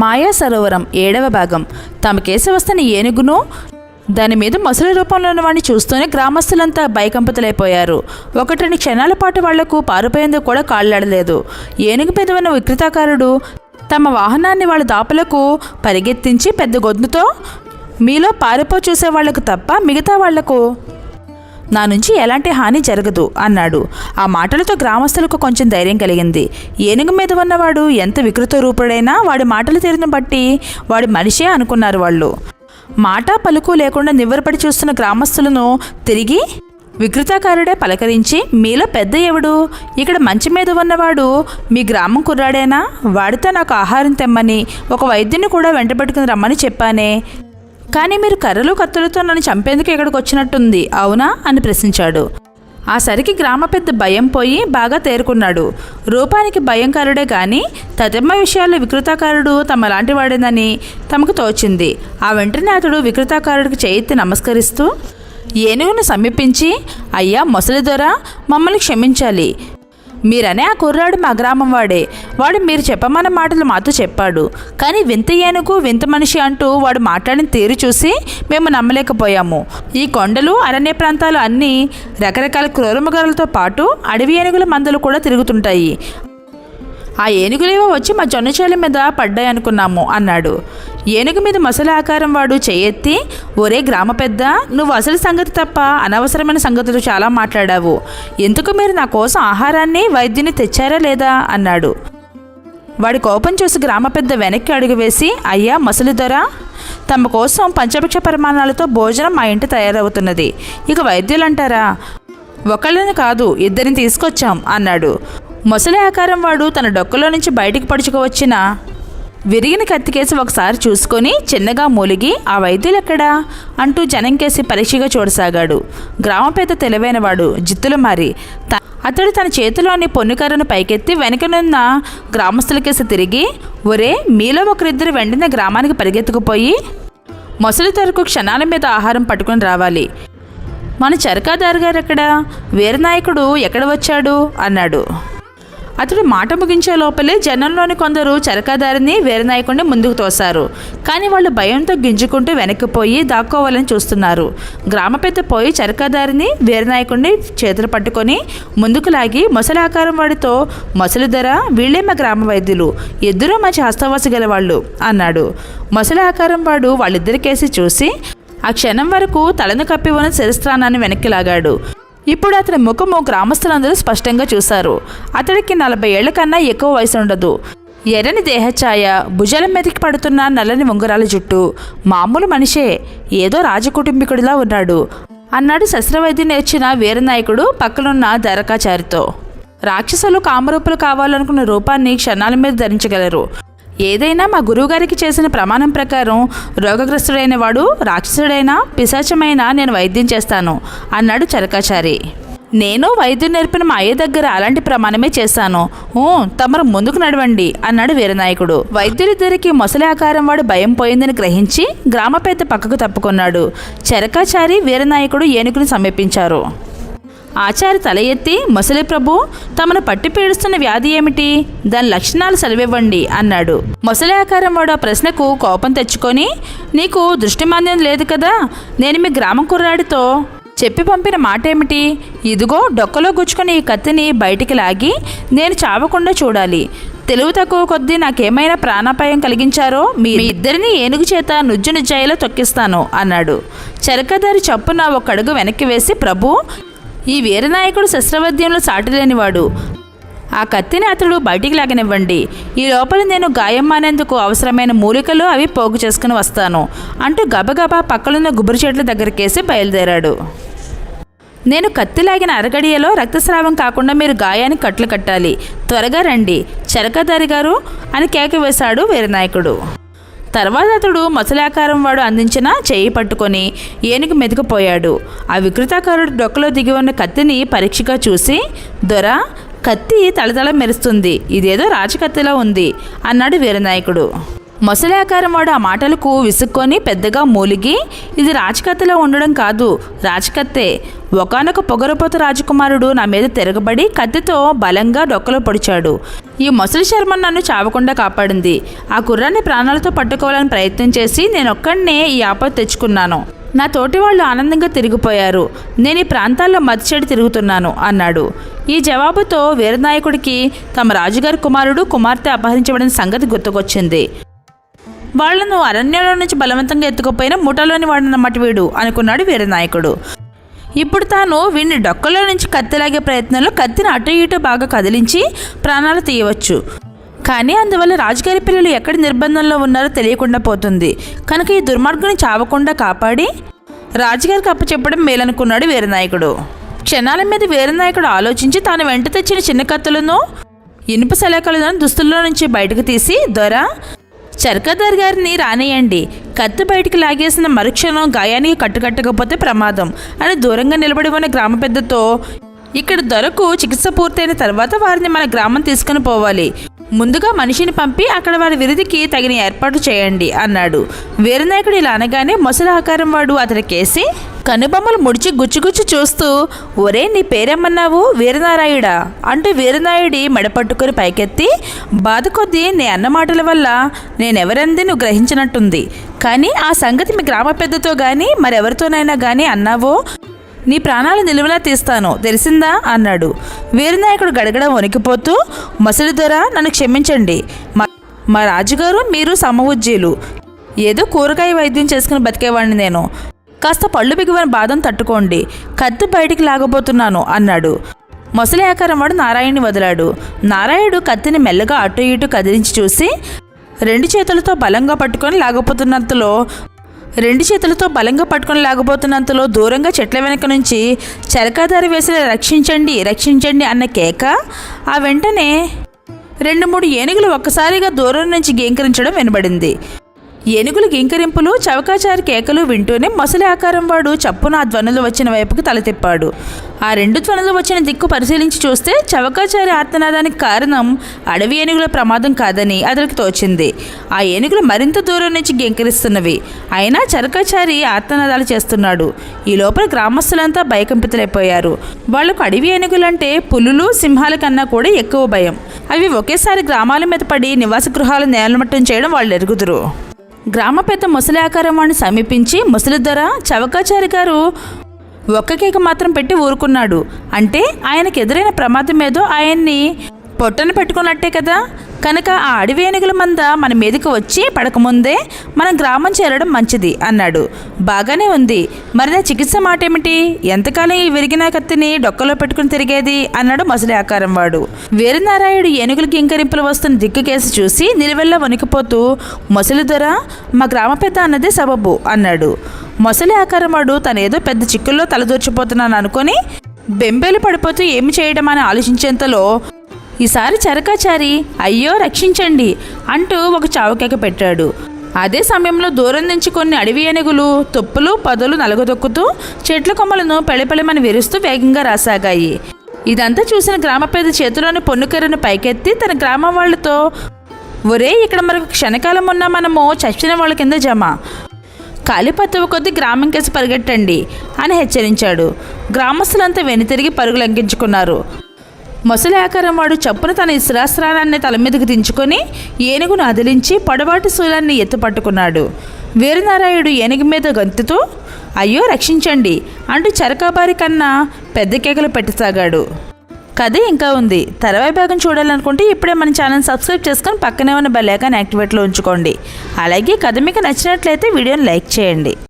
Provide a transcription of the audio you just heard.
మాయా సరోవరం ఏడవ భాగం. తమకేసి వస్తున్న ఏనుగును దాని మీద మొసలి రూపంలో ఉన్నవాడిని చూస్తూనే గ్రామస్తులంతా భయకంపితులైపోయారు. ఒకటి రెండు క్షణాల పాటు వాళ్ళకు పారిపోయేందుకు కూడా కాళ్ళాడలేదు. ఏనుగు మీద ఉన్న విక్రతాకారుడు తమ వాహనాన్ని వాళ్ళ దాపులకు పరిగెత్తించి పెద్ద గొంతుతో మీలో పారిపో చూసే వాళ్ళకు తప్ప మిగతా వాళ్ళకు నా నుంచి ఎలాంటి హాని జరగదు అన్నాడు. ఆ మాటలతో గ్రామస్తులకు కొంచెం ధైర్యం కలిగింది. ఏనుగు మీద ఉన్నవాడు ఎంత వికృత రూపుడైనా వాడి మాటలు తీరును బట్టి వాడి మనిషే అనుకున్నారు వాళ్ళు. మాట పలుకు లేకుండా నివ్వరపడి చూస్తున్న గ్రామస్తులను తిరిగి వికృతాకారుడే పలకరించి మీలో పెద్ద ఎవడు? ఇక్కడ మంచి మీద ఉన్నవాడు మీ గ్రామం కుర్రాడేనా? వాడితో నాకు ఆహారం తెమ్మని ఒక వైద్యుని కూడా వెంటబెట్టుకుని రమ్మని చెప్పానే. కానీ మీరు కర్రలు కత్తులతో నన్ను చంపేందుకు ఇక్కడికి వచ్చినట్టుంది అవునా? అని ప్రశ్నించాడు. ఆ సరికి గ్రామ పెద్ద భయం పోయి బాగా తేరుకున్నాడు. రూపానికి భయంకరుడే కానీ తదిమ్మ విషయాల్లో వికృతాకారుడు తమ లాంటి వాడేనని తమకు తోచింది. ఆ వెంటనే అతడు వికృతాకారుడికి చేయెత్తి నమస్కరిస్తూ ఏనుగును సమీపించి అయ్యా ముసలి దొర మమ్మల్ని క్షమించాలి. మీరనే ఆ కుర్రాడు మా గ్రామం వాడే. వాడు మీరు చెప్పమన్న మాటలు మాతో చెప్పాడు. కానీ వింత ఏనుగు వింత మనిషి అంటూ వాడు మాట్లాడిన తీరు చూసి మేము నమ్మలేకపోయాము. ఈ కొండలు అరణ్య ప్రాంతాలు అన్నీ రకరకాల క్రూరమగరలతో పాటు అడవి ఏనుగుల మందలు కూడా తిరుగుతుంటాయి. ఆ ఏనుగులేవో వచ్చి మా జొన్నచేల మీద పడ్డాయి అనుకున్నాము అన్నాడు. ఏనుగు మీద మసలి ఆకారం వాడు చేయెత్తి ఒరే గ్రామ పెద్ద నువ్వు అసలు సంగతి తప్ప అనవసరమైన సంగతులు చాలా మాట్లాడావు. ఎందుకు మీరు నా కోసం ఆహారాన్ని వైద్యుని తెచ్చారా లేదా? అన్నాడు. వాడి కోపం చూసి గ్రామ పెద్ద వెనక్కి అడుగు వేసి అయ్యా మసలి దొర తమ కోసం పంచభిక్ష పరిమాణాలతో భోజనం మా ఇంటి తయారవుతున్నది. ఇక వైద్యులు అంటారా ఒకళ్ళని కాదు ఇద్దరిని తీసుకొచ్చాం అన్నాడు. మొసలి ఆకారం వాడు తన డొక్కలో నుంచి బయటికి పడుచుకోవచ్చిన. విరిగిన కత్తికేసి ఒకసారి చూసుకొని చిన్నగా మూలిగి ఆ వైద్యులు ఎక్కడా అంటూ జనంకేసి పరీక్షగా చూడసాగాడు. గ్రామపేద తెలివైనవాడు జిత్తులు మారి. త- అతడు తన చేతిలోని పొన్నుకర్రను పైకెత్తి వెనుకనున్న గ్రామస్తులకేసి తిరిగి ఒరే మీలో ఒకరిద్దరు వెంటనే గ్రామానికి పరిగెత్తుకుపోయి మొసలి తరకు క్షణాల మీద ఆహారం పట్టుకొని రావాలి. మన చరకాదారు గారు ఎక్కడ వీరనాయకుడు ఎక్కడ వచ్చాడు? అన్నాడు. అతడు మాట ముగించే లోపలే జనంలోని కొందరు చరకాదారిని వీరనాయకుడిని ముందుకు తోశారు. కానీ వాళ్ళు భయంతో గింజుకుంటూ వెనక్కిపోయి దాక్కోవాలని చూస్తున్నారు. గ్రామ పెద్ద పోయి చరకాదారిని వీరనాయకుడిని చేతులు పట్టుకొని ముందుకు లాగి మొసలి ఆకారం వాడితో మొసలు ధర వీళ్ళే మా గ్రామ వైద్యులు. ఇద్దరూ మంచి హస్తవాసి గలవాళ్ళు అన్నాడు. మొసలి ఆకారం వాడు వాళ్ళిద్దరికేసి చూసి ఆ క్షణం వరకు తలను కప్పి ఉన్న శిరస్త్రానాన్ని వెనక్కి లాగాడు. ఇప్పుడు అతని ముఖము గ్రామస్తులందరూ స్పష్టంగా చూశారు. అతడికి నలభై ఏళ్ళ కన్నా ఎక్కువ వయసు ఉండదు ఎర్రని దేహఛాయ భుజాల మీదకి పడుతున్న నల్లని ఉంగరాల జుట్టు. మామూలు మనిషే ఏదో రాజకుటుంబికుడిలా ఉన్నాడు. అన్నాడు శస్త్రవైద్యం నేర్చిన వీరనాయకుడు పక్కనున్న దరకాచారితో రాక్షసులు కామరూపులు కావాలనుకున్న రూపాన్ని క్షణాల మీద ధరించగలరు. ఏదైనా మా గురువుగారికి చేసిన ప్రమాణం ప్రకారం రోగగ్రస్తుడైన వాడు రాక్షసుడైనా పిశాచమైనా నేను వైద్యం చేస్తాను అన్నాడు చరకాచారి. నేను వైద్యం నేర్పిన మా అయ్య దగ్గర అలాంటి ప్రమాణమే చేశాను ఊ తమరు ముందుకు నడవండి అన్నాడు వీరనాయకుడు. వైద్యులిద్దరికి మొసలి ఆకారం వాడు భయం పోయిందని గ్రహించి గ్రామ పెద్ద పక్కకు తప్పుకున్నాడు. చరకాచారి వీరనాయకుడు ఏనుగుని సమీపించారు. ఆచారి తల ఎత్తి ముసలి ప్రభు తమను పట్టి పీడుస్తున్న వ్యాధి ఏమిటి? దాని లక్షణాలు సెలవివ్వండి అన్నాడు. ముసలి ఆకారం వాడు ఆ ప్రశ్నకు కోపం తెచ్చుకొని నీకు దృష్టిమాంద్యం లేదు కదా నేను మీ గ్రామ కుర్రాడితో చెప్పి పంపిన మాట ఏమిటి ఇదిగో డొక్కలో గుచ్చుకుని ఈ కత్తిని బయటికి లాగి నేను చావకుండా చూడాలి. తెలుగు తక్కువ కొద్దీ నాకేమైనా ప్రాణాపాయం కలిగించారో మీ ఇద్దరిని ఏనుగు చేత నుజ్జు నుజ్జాయిలో తొక్కిస్తాను అన్నాడు. చరకదారి చప్పున ఒక అడుగు వెనక్కి వేసి ప్రభు ఈ వీరనాయకుడు శస్త్రవద్యంలో సాటిలేనివాడు. ఆ కత్తిని అతడు బయటికి లాగనివ్వండి. ఈ లోపల నేను గాయం మానేందుకు అవసరమైన మూలికలు అవి పోగు చేసుకుని వస్తాను అంటూ గబగబా పక్కలున్న గుబురు చెట్ల దగ్గరికేసి బయలుదేరాడు. నేను కత్తి లాగిన అరగడియలో రక్తస్రావం కాకుండా మీరు గాయానికి కట్లు కట్టాలి. త్వరగా రండి. చరకదారి గారు అని కేక వేశాడు వీరనాయకుడు. తర్వాత అతడు మొసలాకారం వాడు అందించిన చేయి పట్టుకొని ఏనుగు మెతుకుపోయాడు ఆ వికృతాకారుడు డొక్కలో దిగి ఉన్న కత్తిని పరీక్షగా చూసి దొర కత్తి తలతల మెరుస్తుంది. ఇదేదో రాజకత్తిలా ఉంది అన్నాడు వీరనాయకుడు. మొసలాకారం వాడు ఆ మాటలకు విసుక్కొని పెద్దగా మూలిగి ఇది రాజకత్తెలో ఉండడం కాదు రాజకత్తే ఒకనొక పొగరపోత రాజకుమారుడు నా మీద తిరగబడి కత్తితో బలంగా డొక్కలో పొడిచాడు. ఈ మొసలి శర్మ నన్ను చావకుండా కాపాడింది. ఆ కుర్రాన్ని ప్రాణాలతో పట్టుకోవాలని ప్రయత్నం చేసి నేను ఈ ఆపద తెచ్చుకున్నాను. నా తోటి వాళ్ళు ఆనందంగా తిరిగిపోయారు. నేను ఈ ప్రాంతాల్లో మతిచెడి తిరుగుతున్నాను అన్నాడు. ఈ జవాబుతో వీరనాయకుడికి తమ రాజుగారి కుమారుడు కుమార్తె అపహరించబడిన సంగతి గుర్తుకొచ్చింది. వాళ్ళను అరణ్యంలో నుంచి బలవంతంగా ఎత్తుకుపోయిన ముఠలోని వాడినన్నమాట వీడు అనుకున్నాడు వీరనాయకుడు ఇప్పుడు తాను వీడిని డొక్కలో నుంచి కత్తిలాగే ప్రయత్నంలో కత్తిని అటు ఇటు బాగా కదిలించి ప్రాణాలు తీయవచ్చు. కానీ అందువల్ల రాజుగారి పిల్లలు ఎక్కడ నిర్బంధంలో ఉన్నారో తెలియకుండా పోతుంది. కనుక ఈ దుర్మార్గుని చావకుండా కాపాడి రాజుగారికి అప్పచెప్పడం మేలనుకున్నాడు వీరనాయకుడు క్షణాల మీద వీరనాయకుడు ఆలోచించి తాను వెంట తెచ్చిన చిన్న కత్తులను ఇనుప శలాకలను దుస్తుల్లో నుంచి బయటకు తీసి దొర చర్కదార్ గారిని రానియండి. కత్తి బయటికి లాగేసిన మరుక్షణం గాయానికి కట్టుకట్టకపోతే ప్రమాదం అని దూరంగా నిలబడి ఉన్న గ్రామ పెద్దతో ఇక్కడ దొరకు చికిత్స పూర్తయిన తర్వాత వారిని మన గ్రామం తీసుకుని పోవాలి. ముందుగా మనిషిని పంపి అక్కడ వారి విరిదికి తగిన ఏర్పాటు చేయండి అన్నాడు. వీరనాయకుడు ఇలా అనగానే మొసలి ఆకారం వాడు అతనికేసి కనుబొమ్మలు ముడిచి గుచ్చుగుచ్చు చూస్తూ ఒరే నీ పేరేమన్నావు? వీరనారాయుడా? అంటూ వీరనాయుడి మెడపట్టుకుని పైకెత్తి బాధ కొద్దీ నీ అన్న మాటల వల్ల నేనెవరంది నువ్వు గ్రహించినట్టుంది. కానీ ఆ సంగతి మీ గ్రామ పెద్దతో కానీ మరెవరితోనైనా కానీ అన్నావో? నీ ప్రాణాలు నిలువలా తీస్తాను. తెలిసిందా? అన్నాడు. వీరనాయకుడు గడగడ వణికిపోతూ మసలి దొర నన్ను క్షమించండి. మా మా రాజుగారు మీరు సమవుజ్జీలు. ఏదో కూరగాయ వైద్యం చేసుకుని బతికేవాడిని నేను. కాస్త పళ్ళు బిగువని బాధం తట్టుకోండి. కత్తి బయటికి లాగబోతున్నాను అన్నాడు. మొసలి ఆకారం వాడు నారాయణ్ని వదిలాడు. నారాయణుడు కత్తిని మెల్లగా అటు ఇటు కదిలించి చూసి రెండు చేతులతో బలంగా పట్టుకొని లాగపోతున్నంతలో రెండు చేతులతో బలంగా పట్టుకొని లాగబోతున్నంతలో దూరంగా చెట్ల వెనక నుంచి చరకాదారి వేసిన రక్షించండి రక్షించండి అన్న కేక ఆ వెంటనే రెండు మూడు ఏనుగులు ఒక్కసారిగా దూరం నుంచి గేంకరించడం వినబడింది. ఏనుగుల గింకరింపులు చవకాచారి కేకలు వింటూనే మొసలి ఆకారం వాడు చప్పున ఆ ధ్వనులు వచ్చిన వైపుకు తల తిప్పాడు ఆ రెండు ధ్వనులు వచ్చిన దిక్కు పరిశీలించి చూస్తే చవకాచారి ఆర్తనాదానికి కారణం అడవి ఏనుగుల ప్రమాదం కాదని అతనికి తోచింది. ఆ ఏనుగులు మరింత దూరం నుంచి గెంకరిస్తున్నవి అయినా చరకాచారి ఆర్తనాదాలు చేస్తున్నాడు. ఈ లోపల గ్రామస్తులంతా భయకంపితులైపోయారు. వాళ్ళకు అడవి ఏనుగులంటే పులులు సింహాల కన్నా కూడా ఎక్కువ భయం. అవి ఒకేసారి గ్రామాల మీద పడి నివాస గృహాలు నేలమట్టం చేయడం వాళ్ళు ఎరుగుదురు. గ్రామ పెద్ద ముసలి ఆకారం వాడిని సమీపించి ముసలిద్దర చవకాచారి గారు ఒక్క కేక మాత్రం పెట్టి ఊరుకున్నాడు. అంటే ఆయనకు ఎదురైన ప్రమాదం ఏదో ఆయన్ని పొట్టను పెట్టుకున్నట్టే కదా? కనుక ఆ అడవి ఏనుగుల మంద మన మీదకి వచ్చి పడకముందే మనం గ్రామం చేరడం మంచిది అన్నాడు. బాగానే ఉంది. మరి నా చికిత్స మాట ఏమిటి ఎంతకాలం ఈ విరిగిన కత్తిని డొక్కలో పెట్టుకుని తిరిగేది? అన్నాడు మొసలి ఆకారం వాడు. వీరనారాయుడు ఏనుగులకి ఇంకరింపులు వస్తున్న దిక్కుకేసి చూసి నిలువెల్లా వణికిపోతూ మొసలి దొర మా గ్రామ పెద్ద అన్నదే సబబు అన్నాడు. మొసలి ఆకారం వాడు తనేదో పెద్ద చిక్కుల్లో తలదూర్చిపోతున్నాను అనుకొని బెంబేలు పడిపోతూ ఏమి చేయడం అని ఆలోచించేంతలో ఈసారి చరకాచారి అయ్యో రక్షించండి అంటూ ఒక చావుకేక పెట్టాడు. అదే సమయంలో దూరం నుంచి కొన్ని అడవి ఏనుగులు తొప్పులు పదులు నలుగుదొక్కుతూ చెట్ల కొమ్మలను పెళపెళమని విరుస్తూ వేగంగా రాసాగాయి. ఇదంతా చూసిన గ్రామ పెద్ద చేతిలోని పొన్నుకర్రను పైకెత్తి తన గ్రామం వాళ్ళతో ఒరే ఇక్కడ మరొక క్షణకాలం ఉన్నా మనము చచ్చిన వాళ్ళ కింద జమ. కాలిపత్తువ కొద్ది గ్రామం కేసి పరిగెట్టండి అని హెచ్చరించాడు. గ్రామస్తులంతా వెనుతిరిగి పరుగులు అంకించుకున్నారు. మొసలి ఆకారం వాడు చప్పున తన శిరాస్త్రాన్ని తల మీదకి దించుకొని ఏనుగును అదిలించి పొడవాటి శూలాన్ని ఎత్తుపట్టుకున్నాడు. వీరనారాయుడు ఏనుగు మీద గంతుతూ అయ్యో రక్షించండి అంటూ చరకాబారి కన్నా పెద్ద కేకలు పెట్టసాగాడు. కథ ఇంకా ఉంది. తర్వాయి భాగం చూడాలనుకుంటే ఇప్పుడే మన ఛానల్ సబ్స్క్రైబ్ చేసుకొని పక్కనే ఉన్న బెల్ ఐకాన్ యాక్టివేట్లో ఉంచుకోండి. అలాగే కథ మీకు నచ్చినట్లయితే వీడియోని లైక్ చేయండి.